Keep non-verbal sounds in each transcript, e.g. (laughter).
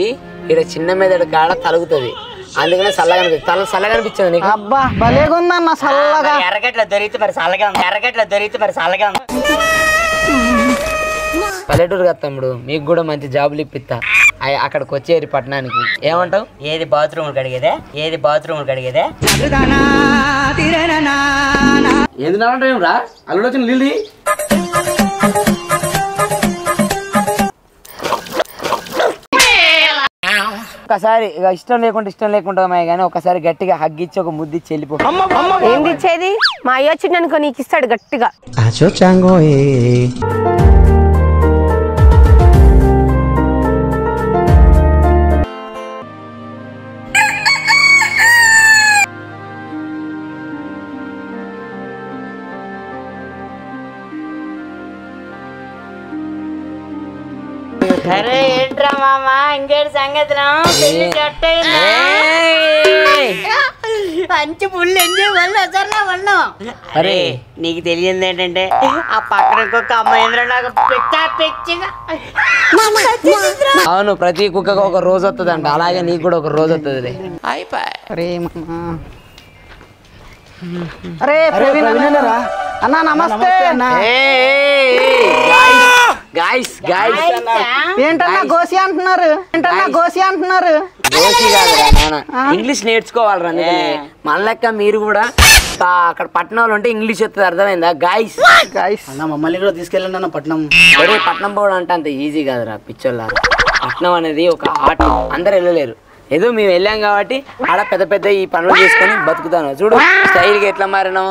ఇక్కడ చిన్న మెదడు కాడ తలుగుతుంది. అందుకనే చల్లగా అనిపిస్తుంది తల చల్లగా అనిపించింది నీకు? అబ్బా భలేగా ఉందన్న చల్లగా. ఎర్రగడ్ల దొరికితే మరి చల్లగా ఉంది ఎర్రగడ్ల దొరికితే మరి చల్లగా ఉంది. పల్లెటూరు కదా తమ్ముడు మీకు కూడా మంచి జాబులు ఇప్పిస్తా. అక్కడికి వచ్చేరి పట్టణానికి. ఏమంటావు? ఏది బాత్రూమ్ కడిగేదే ఏది బాత్రూమ్ కడిగేదే ఏంది నాలంటే రా? అల్లుడు వచ్చిన నీళ్ళు ఒకసారి ఇక ఇష్టం లేకుండా ఇష్టం లేకుండా కానీ ఒకసారి గట్టిగా హగ్గిచ్చి ఒక ముద్దిచ్చి వెళ్ళిపో. ఏంది ఇచ్చేది? మా అయ్య వచ్చిండు అనుకో నీకు ఇస్తాడు గట్టిగా. మామ ఇంకేటి సంగతులు పెళ్ళి పుల్లు ఎంజాయ్ వల్ల సరే వల్ల. అరే నీకు తెలియంది ఏంటంటే ఆ పక్కన ఇంకొక అమ్మాయి నాకు పిచ్చ పిచ్చిగా. అవును ప్రతి కుక్కకు ఒక రోజు వస్తుంది అంట అలాగే నీకు కూడా ఒక రోజు వస్తుంది. అరే ప్రవీణ్ అన్న. అన్న. నమస్తే గాయస్ గాయస్ ఏంటన్నా? గోసి అంటున్నారు? ఏంటన్నా గోసి అంటున్నారు? దోషి కాదురా నాన్న. ఇంగ్లీష్ నేర్చుకోవాలరా మన లెక్క మీరు కూడా ఆ, అక్కడ పట్టణంలో ఉంటే ఇంగ్లీష్ వస్తుంది అర్థమైందా? గాయస్ గైస్ అన్న మమ్మల్ని కూడా తీసుకెళ్ళండి అన్న పట్నం. ఒరే పట్నం పోవడం అంటే అంత ఈజీ కాదురా పిచ్చోళ్ళారా పట్నం అనేది ఒక ఆట అందరు వెళ్ళలేరు. ఏదో మేము వెళ్ళాం కాబట్టి ఆడ పెద్ద పెద్ద ఈ పనులు చేసుకొని బతుకుతాను. చూడు స్టైల్గా ఎట్లా మారినాం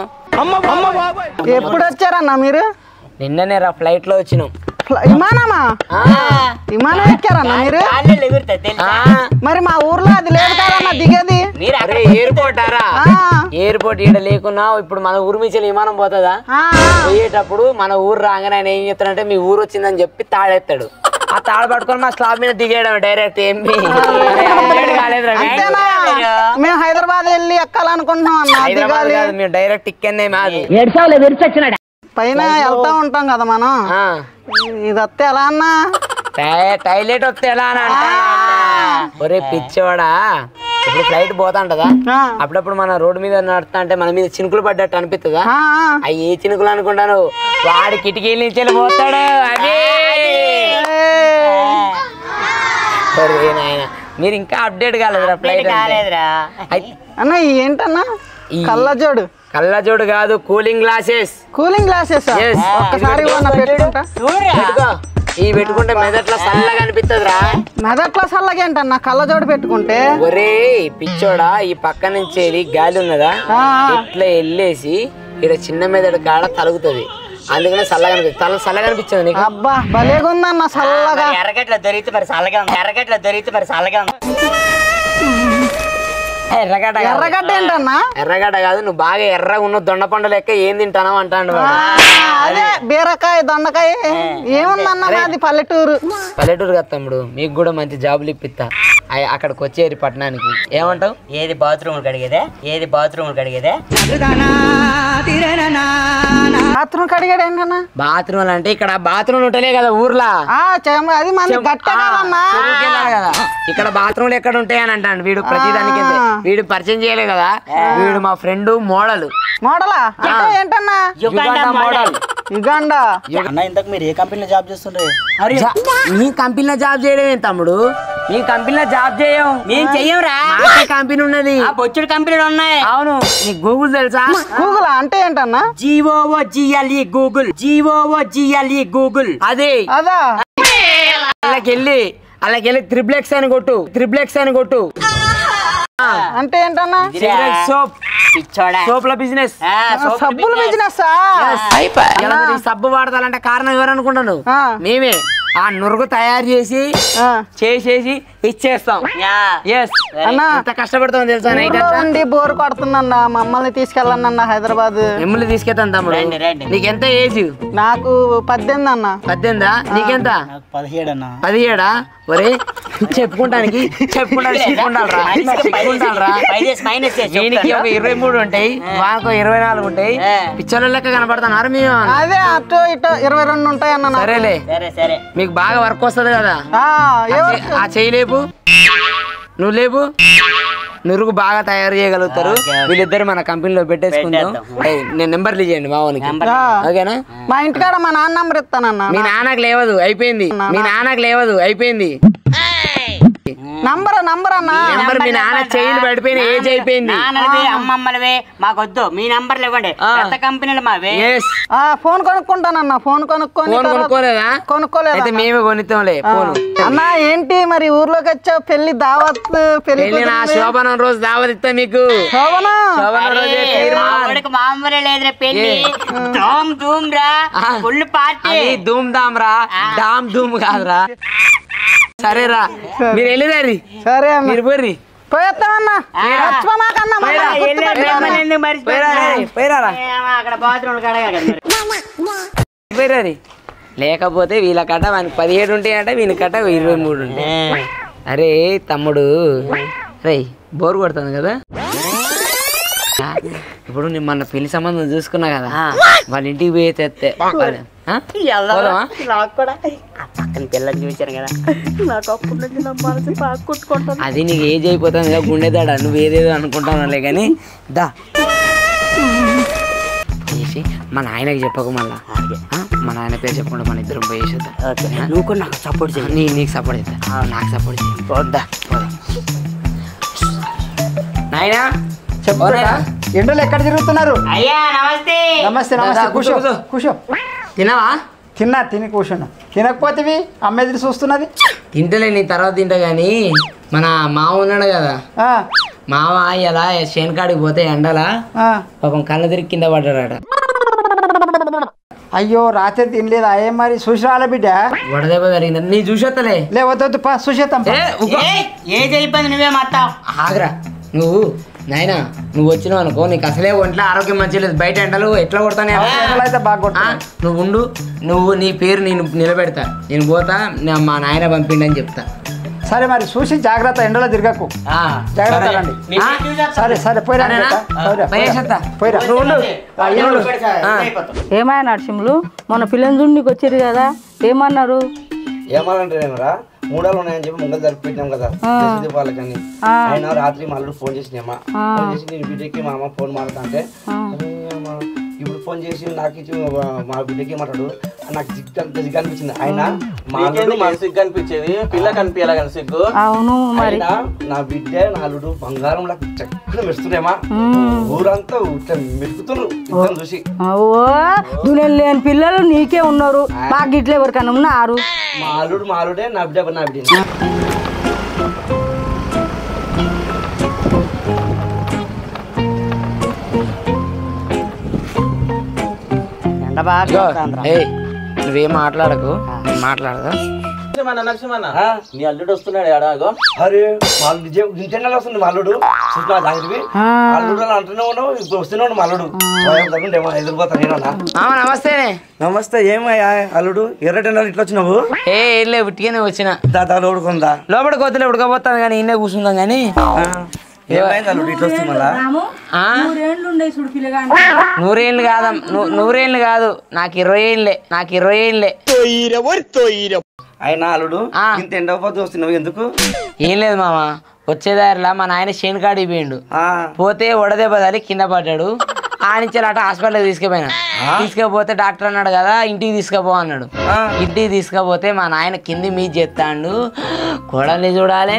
ఎప్పుడు వచ్చారన్నా మీరు? నిన్ననే రా ఫ్లైట్లో వచ్చినాం. విమానమా? ఆ, విమానం ఎక్కారన్నా మీరు? మరి మా ఊర్లో అది లేదు కదన్నా దిగేది. మీరు అక్కడ అరే ఎయిర్పోర్ట్ ఎయిర్పోర్ట్ ఈడ లేకున్నా ఇప్పుడు మన ఊరు విమానం పోతుందా? ఆ, పోయేటప్పుడు మన ఊరు రాగానే ఆయన ఏం చెప్తాడంటే మీ ఊరు వచ్చిందని చెప్పి తాడెత్తాడు ఆ తాడు పట్టుకొని మా స్లాబ్ మీద దిగేయడం డైరెక్ట్ ఏం upgrade కాలేదురా మీకు. అంతేనా మేము హైదరాబాద్ వెళ్ళి ఎక్కాలనుకుంటున్నాం మేము డైరెక్ట్ ఇక్కడనే మాది. పైన వెళ్తా ఉంటాం కదా మనం. ఆ. ఇది వస్తే ఎలా అన్నా? టై- టైలెట్ వస్తే ఎలా అని అంటా ఒరే పిచ్చోడా. ఇప్పుడు ఫ్లైట్ పోతాంటదా? ఆ, అప్పుడప్పుడు మన రోడ్డు మీద నడుస్తా అంటే మన మీద చినుకులు పడ్డట్టు అనిపిస్తుందా. అవి ఏ చినుకులు అనుకుంటాను వాడి కిటికీల నుంచి వెళ్ళి పోతాడు. అదే మీరు ఇంకా అప్డేట్ కాలేదురా ఫ్లైట్ కాలేదురా. అన్న ఏంటన్నా? ఈ- కళ్ళజోడు. కళ్ళజోడు కాదు కూలింగ్ గ్లాసెస్. Cooling glasses. ఒక్కసారి పెట్టుకుంటా? ఈ పెట్టుకుంటే మెదట్ల చల్లగా అనిపిస్తుందిరా మెదక్లో చల్లగా ఏంటన్నా? కళ్ళజోడు పెట్టుకుంటే? ఒరే పిచ్చోడా ఈ పక్క నుంచి గాలి ఉన్నదా. ఇట్లా వెళ్ళేసి ఇక్కడ చిన్న మెదడు కాడ తలుగుతుంది. అందుకనే చల్లగా అనిపిస్తుంది తల చల్లగా అనిపించింది నీకు? అబ్బా భలేగా ఉందన్న చల్లగా ఎర్రగడ్ల దొరికితే మరి చల్లగా ఉంది. ఎర్రగడ్ల దొరికితే మరి చల్లగా ఉంది. ఎర్రగడ్డ. ఎర్రగడ్డ ఏంటన్నా? ఎర్రగడ్డ కాదు నువ్వు బాగా ఎర్రగా ఉన్న దొండ పండు లెక్క ఏం తింటానో అంటాడు. అదే బీరకాయ దొండకాయ ఏముందన్న నాది పల్లెటూరు. పల్లెటూరు కదా తమ్ముడు మీకు కూడా మంచి జాబులు ఇప్పిస్తా. అక్కడికి వచ్చేరి పట్టణానికి. ఏమంటావు? ఏది బాత్రూమ్ కడిగేదే ఏది బాత్రూమ్ కడిగేదే బాత్రూమ్ కడిగాడు ఏంటన్నా? బాత్రూమ్ అంటే ఇక్కడ బాత్రూమ్ ఉంటలే కదా ఊర్లా. అది కదా. ఇక్కడ బాత్రూమ్లు ఎక్కడ ఉంటాయి అని అంటాడు వీడు ప్రతిదానికి. వీడు పరిచయం చేయలే కదా. వీడు మా ఫ్రెండ్ మోడల్. మోడలా? అంటే ఏంటన్నా? మోడల్. యుగాండా. అన్న ఇంతకు మీరు ఏ కంపెనీలో జాబ్ నీ కంపెనీలో జాబ్ చేయడం తమ్ముడు? నీ కంపెనీలో జాబ్ చేయం. మేము చెయ్యంరా. కంపెనీ ఉన్నది. ఆ బొచ్చుడు కంపెనీలు ఉన్నాయి. అవును నీకు గూగుల్ తెలుసా? గూగుల్? అంటే ఏంటన్నా? G O O G L E Google. G O O G L E Google. అదే. అదా? అలాకి వెళ్ళి త్రిప్లెక్స్ అని కొట్టు. త్రిప్లెక్స్ అని కొట్టు. అంటే ఏంటన్నా? సోప్ పిచ్చోడా. సోప్ల బిజినెస్ సబ్బుల బిజినెస్ సబ్బు వాడతాలంటే కారణం ఎవరు అనుకుంటాను ఆ. మేమే. ఆ నురుగు తయారు చేసి చేసేసి ఇచ్చేస్తాం. యా. ఎస్ అన్నా ఎంత కష్టపడతాం తెలుసా నైట్ బోర్ కొడుతుందన్న మమ్మల్ని తీసుకెళ్ళండి అన్న హైదరాబాద్. మిమ్మల్ని తీసుకెళ్తాను తమ్ముడు. నీకెంత ఏజ్? నాకు పద్దెనిమిది అన్న. పద్దెనిమిదా? నీకెంత? నాకు పదిహేడు అన్న. పదిహేడా? ఒరే చెప్పుకుంటానికి చెప్పుకుంటానికి. (laughs) ఒక ఇరవై మూడు ఉంటాయి వానికి ఇరవై నాలుగు ఉంటాయి. ఏ. పిచ్చోళ్ళ లెక్క కనపడుతున్నారు మేము అదే అటు ఇటు ఇరవై రెండు ఉంటాయి అన్న. సరేలే. సరే సరే. మీకు బాగా వర్క్ వస్తుంది కదా. ఆ, ఏ ఆ వర్క్? చెయ్యి- ఆ చెయ్యి లేపు. నువ్వు లేపు. నురుగు బాగా తయారు చేయగలుగుతారు. వీళ్ళిద్దరు మన కంపెనీలో పెట్టేసుకుందాం. నేను నెంబర్లు ఇచ్చేయండి మావానికి. ఆ, ఓకేనా? మా ఇంటికాడ మా నాన్న నంబర్ ఇస్తానన్న. మీ నాన్నకు లేవదు అయిపోయింది. మీ నాన్నకు లేవదు అయిపోయింది. నంబర్ నంబర్ అన్న. నెంబర్ మీ నాన్న చెయ్యిలు పడిపోయిన ఏజ్ అయిపోయింది. నాన్నలవే అమ్మమ్మలవే. మాకొద్దు. మీ నంబర్లు ఇవ్వండి. పెద్ద కంపెనీలు మావే. ఆ, ఫోన్ కొనుక్కుంటానన్న. ఫోన్ కొనుక్కొని ఫోన్ కొనుక్కోలేదా? కొనుక్కోలేదు అయితే మేమే కొనిస్తాంలే ఫోన్. అన్న ఏంటి మరి ఊర్లోకి వచ్చావు? పెళ్ళి దావత్ పెళ్ళి నా శోభనం రోజు దావత్ ఇస్తా మీకు. శోభనా? శోభనం రోజే మామూలే లేదురా పెళ్ళి ధూమ్ ధూమ్ రా. Full party. అది ధూమ్ ధామ్ రా డామ్ ధూమ్ కాదురా. సరేరా. మీరు వెళ్ళిరారి సరే అన్న. మీరు పోర్రి పోయేస్తామన్నా పోయిరారి లేకపోతే వీళ్ళ కట్ట మనకి పదిహేడు ఉంటాయంట వీళ్ళ కట్ట ఇరవై మూడు ఉంటాయి. అరే తమ్ముడు. రే బోర్ కొడుతుంది కదా. ఇప్పుడు నేను మొన్న పెళ్ళి సంబంధం చూసుకున్నా కదా వాళ్ళ ఇంటికి పోయి తెస్తే పక్కన పిల్లలు కదా. నాకు అప్పటి నుంచి నా మనసు బాగా కొట్టుకుంటాను అది నీకు ఏజ్ అయిపోతుంది గుండెదాడ? నువ్వు ఏదేదో అనుకుంటానులే కానీ దా. చేసి మా నాయనకి చెప్పకు మళ్ళా. ఆ? మా నాయన పేరు చెప్పకుండా మన ఇద్దరం పోయేసేద్దాం నువ్వు కూడా నాకు సపోర్ట్ చేయి. నీ నీకు సపోర్ట్ చేస్తా. నాకు సపోర్ట్ చేయి. నాయనా చెప్పురా ఎండలు ఎక్కడ తిరుగుతున్నారు? అయ్యా నమస్తే. నమస్తే నమస్తే. కూర్చో, కూర్చో తినవా తిన్నా తిని కూర్చున్నా. తినకపోతేవి అమ్మ ఎదురు చూస్తున్నది. తింటలే నీ తర్వాత తింటా కానీ మన మామ ఉన్నాడు కదా. ఆ, మామ ఇలా కాడికి పోతే ఎండలా ఆ. పాపం కళ్ళ తిరిగి కింద పడ్డాడట. అయ్యో రాత్రి తినలేదు? అయ్యే మరి? చూసి రాలే బిడ్డ? వడదెబ్బ జరిగింది నీ చూసొత్తలే. లే వద్దు పా చూసేద్దాం పా. ఏ, ఏది అయిపోయింది నువ్వే మాట్లావు ఆగ్రా నువ్వు నాయనా నువ్వు వచ్చినావు అనుకో నీకు అసలే ఒంట్లో ఆరోగ్యం మంచిగా లేదు. బయట ఎండలు ఎట్లా కొడతానే. నువ్వు ఉండు నువ్వు నీ పేరు నేను నిలబెడతా. నేను పోతా నా- మా నాయన పంపిండని చెప్తా. సరే మరి చూసి జాగ్రత్త ఎండలో తిరగకు. జాగ్రత్త సరే. రండి. పోయిరా. ఏమాయ నరసింహులు? మన పిల్లని చూడనికి వచ్చారు కదా. ఏమన్నారు? ఏమనంటారేమరా మూడాలు ఉన్నాయని చెప్పి ముంగలు జరిపి పెట్టినాం కదా. వాళ్ళకని ఆయన రాత్రి మా అల్లుడు ఫోన్ చేసినామా ఫోన్ చేసి నేను బిడ్డకి మా అమ్మ ఫోన్ మాట్లాడుతుంటే "అరే అమ్మ, ఇప్పుడు ఫోన్ చేసి నాకు ఇచ్చి మా- బిడ్డకి మాట్లాడు నాకు జిగ్గు అంత జిగ్గు అనిపించింది. ఆయన మా అల్లుడు మా సిగ్గు అనిపించేది పిల్ల కనిపించాలి కానీ సిగ్గు? అవును మరి. ఆయన నా బిడ్డ నా అల్లుడు బంగారం నాకు చక్కగా మెరుస్తున్నాయమ్మా ఊరంతా ఇట్లా మెరుకుతున్నారు ఇద్దరు చూసి. దునేలు లేని పిల్లలు నీకే ఉన్నారు. మాకు ఇట్లా ఎవరికైనా ఉన్నారు? మా అల్లుడు మా అల్లుడే నా బిడ్డ నా బిడ్డ బాగా నువ్వేం మాట్లాడకు. మాట్లాడదా? నీ అల్లుడు వస్తున్నాడు అరే వాళ్ళు వస్తుంది అల్లుడు. చూసినా జాగ్రత్త అల్లుడు అని అంటూనే ఉన్నావు ఇప్పుడు వస్తూనే ఉన్నాడు మా అల్లుడు. భయం ఏమో ఎదిరిపోతాను నేనన్నా మామ నమస్తే నమస్తే ఏమయ్యా అల్లుడు? ఎర్రటెండలు ఇట్లా వచ్చినావు? ఏ ఏం లే ఉట్టిగానే వచ్చిన. దాదా లోడుకుందా లోపలికి వద్దులే ఉడకపోతాను కానీ ఇన్నే కూర్చుందాం కానీ. నూరేళ్ళు కాదమ్ ను- నూరేళ్ళు కాదు. నాకు ఇరవై ఏళ్ళే నాకు ఇరవై ఏళ్ళే అయినా అల్లుడు. ఇంత ఎండకపోతే వస్తున్నావు ఎందుకు? ఏం లేదు మామ. వచ్చేదారిలా మా నాయన శేనుకాడికి పోయిండు. ఆ, పోతే వడదెబ్బ తగిలి కింద పడ్డాడు. ఆ నుంచి అట హాస్పిటల్కి తీసుకుపోయినా. తీసుకుపోతే డాక్టర్ అన్నాడు కదా ఇంటికి తీసుకుపో అన్నాడు. ఇంటికి తీసుకుపోతే మా నాయన కింది మీద చేస్తాడు కోడల్ని చూడాలి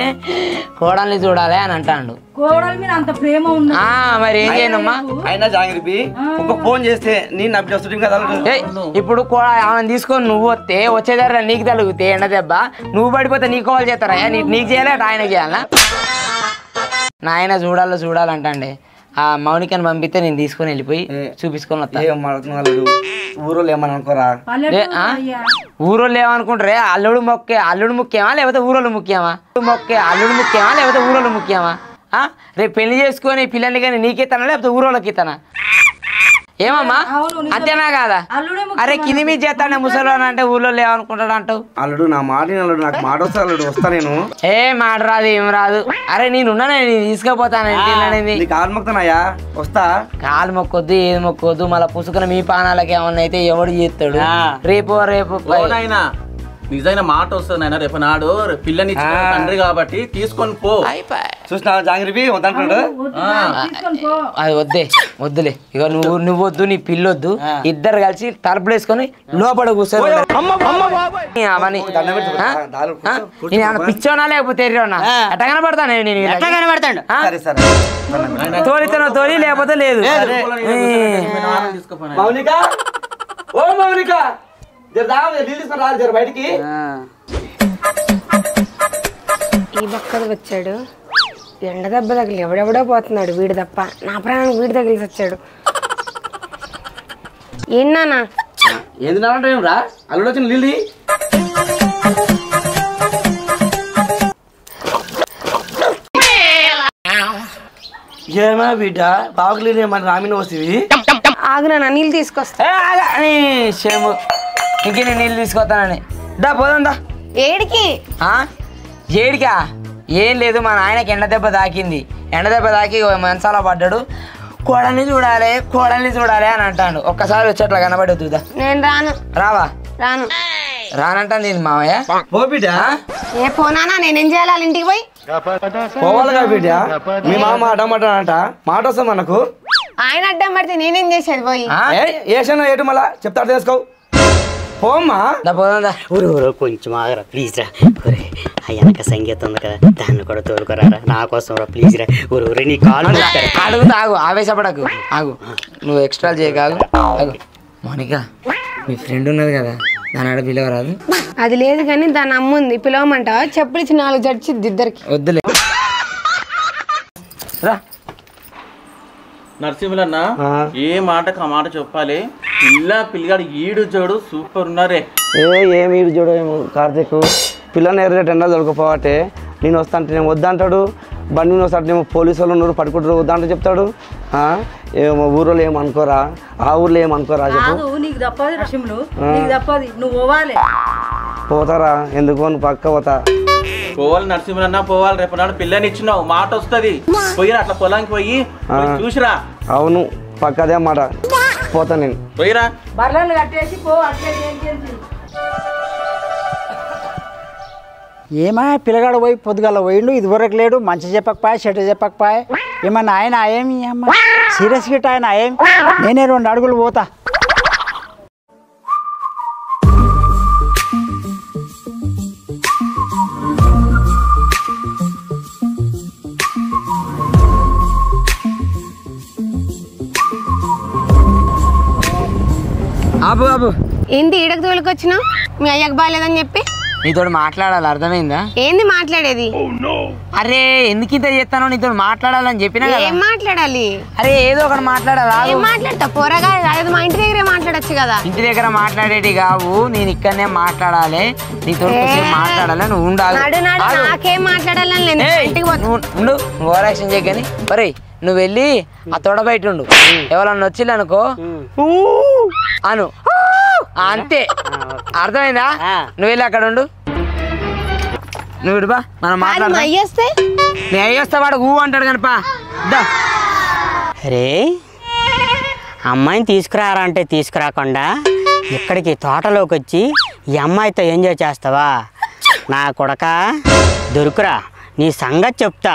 కోడల్ని చూడాలి అని అంటాడు. కోడల మీద అంత ప్రేమ ఉంది? ఆ, మరి ఏం చేయనమ్మా? అయినా జాగ్రత్త ఒక ఫోన్ చేస్తే నేను ఇప్పుడు ఆమెను తీసుకొని నువ్వు వస్తే వచ్చేదారా నీకు తలుగుతే ఎండ దెబ్బ. నువ్వు పడిపోతే నీకు కాల్ చేస్తారా? నీకు చేయాలి ఆయన చేయాలా? నాయన చూడాలో చూడాలంటండి. ఆ మౌనికని పంపిస్తే నేను తీసుకొని వెళ్ళిపోయి చూపించుకొని వస్తా. ఏం మాట్లాడుతున్నావు అల్లుడు ఊరోళ్ళు ఏమని అనుకోరా? ఊరోళ్ళు ఏమనుకుంటారే? అల్లుడు మొక్కే అల్లుడు ముఖ్యమా? లేకపోతే ఊరోళ్ళు ముఖ్యమా? మొక్కే అల్లుడు ముఖ్యమా? లేకపోతే ఊరోళ్ళు ముఖ్యమా? రేపు పెళ్ళి చేసుకొని పిల్లల్ని కానీ నీకే తనా లేకపోతే ఊరోళ్ళకి తనా ఏమమ్మా? అంతేనా కాదా? అరే కింది మీద చేస్తానే ముసలి అంటే ఊళ్ళో లేవనుకుంటాడు అంటావు అల్లుడు నా మాట అల్లుడు నాకు మాట వస్తా అల్లుడు వస్తా నేను. ఏ మాట రాదు ఏం రాదు. అరే నేను ఉన్నాను నేను తీసుకుపోతాను ఏంటి నీకు ఆత్మక్తనయ్యా వస్తా. కాలు మొక్కొద్దు ఏది మొక్కొద్దు మళ్ళీ పుసుకున మీ పానాలకి ఏమన్నా అయితే ఎవడు చేస్తాడు? రేపు రేపు నిజమైన మాట వస్తుంది ఆయన రేపు నాడు పిల్లని. తండ్రి కాబట్టి తీసుకొని పో. చూసినా జాంగ్రీ వద్దంటున్నాడు అది వద్దే వద్దులే. ఇక నువ్వు నువ్వు వద్దు నీ పిల్లొద్దు ఇద్దరు కలిసి తలుపులు వేసుకొని లోపల కూర్చొని పిచ్చోనా లేకపోతే ఎట్ట కనబడతాను నేను వీళ్ళకి? కనబడతాడు? ఆ? సరే సరే. తోలితేనో తోలి లేకపోతే లేదు. మౌనిక? ఓ మౌనిక! బయటికి. ఈ బక్కది వచ్చాడు. ఎండ దెబ్బ తగిలి ఎవడెవడో పోతున్నాడు వీడు తప్ప నా ప్రాణానికి వీడు తగిలిసి వచ్చాడు. ఏంటన్నా ఏంది రా? అల్లుడు వచ్చిన. ఏమా బిడ్డ? మన రామిన వస్తుంది ఆగు నాన్న నీళ్ళు తీసుకొస్తా. ఏ, ఆగా. నీ షేము ఇంక నేను నీళ్ళు తీసుకొస్తానని. దా పోదాం దా. ఏడికి? ఆ? ఏడికా? ఏం లేదు మా నాయనకి ఎండ దెబ్బ తాకింది. ఎండ దెబ్బ తాకి ఓ మంచాల పడ్డాడు. కోడల్ని చూడాలి కోడల్ని చూడాలి అని అంటాడు. ఒక్కసారి వచ్చేట్లా కనబడి వద్దుదా నేను రాను. రావా? రాను. రానంటాను నేను మావయ్య? పో బిడ్డ. ఏ పోనానా నేనేం చేయాలి ఇంటికి పోయి? పోవాలిగా బిడ్డ. మీ మామ అడమాట అంట మాట వస్తుంది మనకు. ఆయన అడ్డం పడితే నేనేం చేసేది పోయి? ఏసాను ఏటు మళ్ళా? చెప్తాడు తెలుసుకో పోమ్మా. పోదాం ఊరు ఊరు కొంచెం ఆగరా. ప్లీజ్ రా. ఊరే ఆ వెనక సంగీతం ఉంది కదా. దాన్ని కూడా తోలుకోరారా. నా కోసం రా ప్లీజ్ రా. ఊరు ఊరే నీ కాలు. అడుగుతా ఆగు ఆవేశపడకు. ఆగు నువ్వు ఎక్స్ట్రా చేయకు ఆగు. మౌనిక మీ ఫ్రెండ్ ఉన్నది కదా. దాని ఆడ పిలవరాదు. అది లేదు కానీ దాని అమ్మ ఉంది. పిలవమంటావా? చెప్పులు ఇచ్చి నాలుగు జడ్చిద్ది ఇద్దరికి. వద్దులే. రా. నరసింహులన్న. ఏ మాటకు ఆ మాట చెప్పాలి? పిల్ల పిల్లగాడు ఈడు జోడు సూపర్ ఉన్నారే. ఏ ఏమి ఇటు చూడు ఏమో కార్తీక్. పిల్లని ఎర్ర టెండర్ దొరకపోవటే నేను వస్తా అంటే నేను వద్దంటాడు. బండి మీద వస్తా అంటే ఏమో పోలీసు వాళ్ళు ఉన్నారు పట్టుకుంటారు వద్దంటే చెప్తాడు. ఆ, ఏమో ఊరిలో ఏమనుకోరా? ఆ ఊర్లో ఏమనుకోరా చెప్పు. కాదు నీకు తప్పది రషములు నీకు తప్పది. నువ్వు పోవాలి. పోతారా? ఎందుకో నువ్వు పక్క పోతా. పోవాలి నరసింహులన్న పోవాలి. రేపు నాడు పిల్లని ఇచ్చినావు. మాట వస్తుంది. పోయిరా అట్లా పొలానికి పోయి. చూసిరా. అవును పక్క అదే మాట. పోతా నేను. పోయిరా. బర్రెలు కట్టేసి పో అట్లే ఏం చేసి ఏమా పిల్లగాడు పోయి పొద్దుగాల పోయిండు ఇదివరకు లేడు మంచి చెప్పకపాయ చెడ్డ చెప్పకపాయ? ఏమన్నా ఆయన ఏమి అమ్మ? సీరియస్ గిట్ ఆయన ఏం నేనే రెండు అడుగులు పోతా. ఆపు ఆపు ఏంటి ఈడకు తోలుకొచ్చినావు? మీ అయ్యకు బాగాలేదని చెప్పి? నీతో మాట్లాడాలి అర్థమైందా? ఏంది మాట్లాడేది? అరే ఎందుకు ఇంత చేస్తానో నీతో మాట్లాడాలని చెప్పినా ఏం మాట్లాడాలి? అరే ఏదో ఒకటి మాట్లాడాలి. మాట్లాడతా పోరగా అదే మా ఇంటి దగ్గరే మాట్లాడొచ్చు కదా. ఇంటి దగ్గర మాట్లాడేటి కావు నేను ఇక్కడనే మాట్లాడాలి. నీతో కొంచెం మాట్లాడాలి నువ్వు ఉండాలి. నాకేం మాట్లాడాలని ఇంటికి ఉండు నువ్వు ఓవర్ యాక్షన్ చేయకని ఒరే నువ్వు వెళ్ళి ఆ తొడ బయట ఉండు ఎవరన్నా వచ్చిల్లు అనుకో అను. ఆ, అంతే. అర్థమైందా. నువ్వు వెళ్ళి అక్కడ ఉండు నువ్వు ఇడుపా మనం అది మా మాట్లాడదాం. అయ్య వస్తే నేను అయ్యేస్తా వాడు ఊ అంటాడు కనుపా అరే అమ్మాయిని తీసుకురారా అంటే తీసుకురాకుండా ఇక్కడికి తోటలోకి వచ్చి ఈ అమ్మాయితో ఎంజాయ్ చేస్తావా? నా కొడక దొరుకురా నీ సంగతి చెప్తా.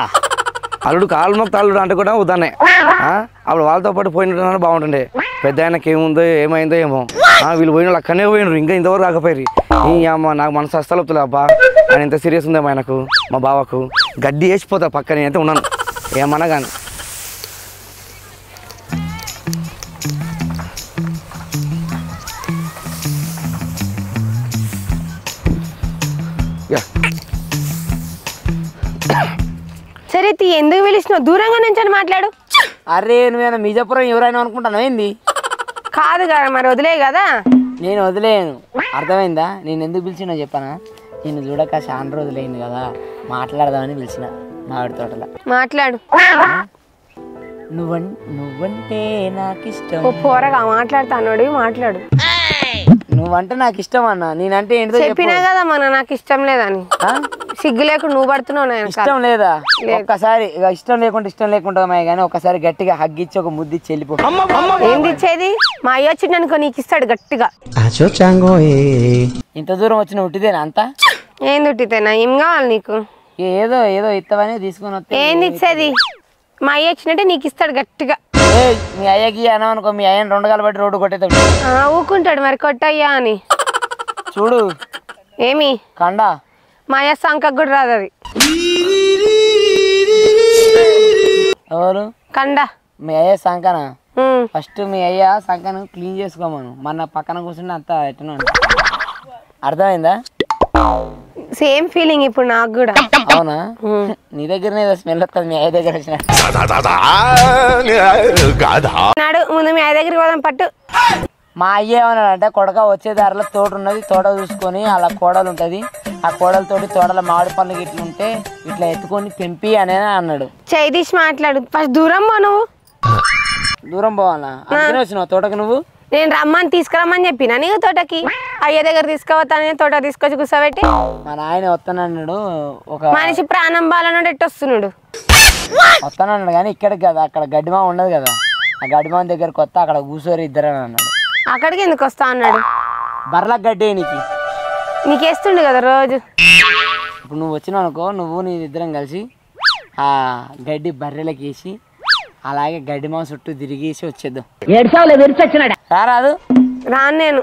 అల్లుడు కాళ్ళు మొక్క అల్లుడు అంటే కూడా వద్దనే అప్పుడు వాళ్ళతో పాటు పోయినట్టు బాగుంటుండే. పెద్ద ఆయనకి ఏముందో ఏమైందో ఏమో. వీళ్ళు పోయిన వాళ్ళు అక్కడనే పోయినారు ఇంకా ఇంతవరకు రాకపోయారు ఈ అమ్మ నాకు మనసు అస్సలు వస్తుంది అబ్బా. ఆయన ఎంత సీరియస్ ఉందేమో ఆయనకు మా బావకు? గడ్డి వేసిపోతా పక్క నేనైతే ఉన్నాను. ఏమన్నా కానీ యా. ఎందుకు పిలిచినావు? దూరంగా నుంచి మాట్లాడు. అరే నువ్వేనా మిజాపురం ఎవరైనా అనుకుంటాను ఏంది? కాదు కదా మరి వదిలే కదా. నేను వదిలేను. అర్థమైందా? నేను ఎందుకు పిలిచినా చెప్పానా? నేను చూడక చాలా రోజులైంది కదా. మాట్లాడదామని పిలిచిన మామిడి తోటలో. మాట్లాడు. నువ్వం నువ్వంటే నాకు ఇష్టం పోరగా మాట్లాడుతానోడు మాట్లాడు. నువ్వంటే నాకు ఇష్టం అన్న. నేనంటే ఏంటో చెప్పు. చెప్పినా కదా మన నాకు ఇష్టం లేదని? సిగ్గు లేకుండా నువ్వు పడుతున్నావు నాయన ఇష్టం లేదా? ఒక్కసారి ఇక ఇష్టం లేకుండా ఇష్టం లేకుండా కానీ ఒకసారి గట్టిగా హగ్గిచ్చి ఒక ముద్దిచ్చి వెళ్ళిపో. ఏంది ఇచ్చేది మా అయ్య వచ్చిండు అనుకో నీకు ఇస్తాడు గట్టిగా. ఇంత దూరం వచ్చిన ఉట్టిదేనా అంతా? ఏం దుట్టితేనా ఏం కావాలి నీకు? ఏదో ఏదో ఇత్తవని తీసుకొని వస్తే ఏంది ఇచ్చేది మా అయ్య వచ్చినట్టే నీకు ఇస్తాడు గట్టిగా. ఏయ్, మీ అయ్యకి అనుకో మీ అయ్యని రెండు కాలు బట్టి రోడ్డు కొట్టేతాడు ఆ, ఊకుంటాడు మరి కొట్టయ్యా అని. చూడు. ఏమి? కండ. మా అయ్య సంకకు కూడా రాదు అది. ఎవరు? కండ. మీ అయ్య సంకన. ఫస్ట్ మీ అయ్య సంకను క్లీన్ చేసుకోమను. మన పక్కన కూర్చుంటే అంత ఎట్టను అర్థమైందా? సేమ్ ఫీలింగ్ ఇప్పుడు నాకు కూడా. అవునా? నీ దగ్గరనే స్మెల్ వస్తుంది మీ అయ్య దగ్గర వచ్చిన. నాడు ముందు మీ అయ్య దగ్గరికి పోదాం పట్టు. మా అయ్య ఏమన్నాడంటే కొడక వచ్చే దారిలో తోట ఉన్నది తోట చూసుకొని అలా కోడలు ఉంటుంది. ఆ కోడలతోటి తోటల మామిడి పళ్ళు ఇట్లా ఉంటే ఇట్లా ఎత్తుకొని తెంపి అనే అన్నాడు. తీసి మాట్లాడు. ఫస్ట్ దూరం పో నువ్వు. దూరం పోవాలా? అందుకనే వచ్చినావు తోటకు నువ్వు? నేను రమ్మని తీసుకురమ్మని చెప్పినా నీకు తోటకి? అయ్య దగ్గర తీసుకుపోతానే తోట తీసుకొచ్చి కూర్చోబెట్టి. మా నాయన వస్తానన్నాడు ఒక మనిషి ప్రాణం బాలన్నాడు ఎట్టు వస్తున్నాడు? వస్తానన్నాడు కానీ ఇక్కడికి కదా అక్కడ గడ్డిమా ఉండదు కదా. ఆ గడ్డిమా దగ్గరకు వస్తే అక్కడ కూర్చోరు ఇద్దరు అని అన్నాడు. అక్కడికి ఎందుకు వస్తా అన్నాడు? బర్లకు గడ్డి నీకు. నీకు వేస్తుండు కదా రోజు? ఇప్పుడు నువ్వు వచ్చినావు అనుకో నువ్వు నీ ఇద్దరం కలిసి ఆ గడ్డి బర్రెలకి వేసి అలాగే గడ్డి మాంసం చుట్టూ తిరిగేసి వచ్చేద్దాం. రారాదు? రాను నేను.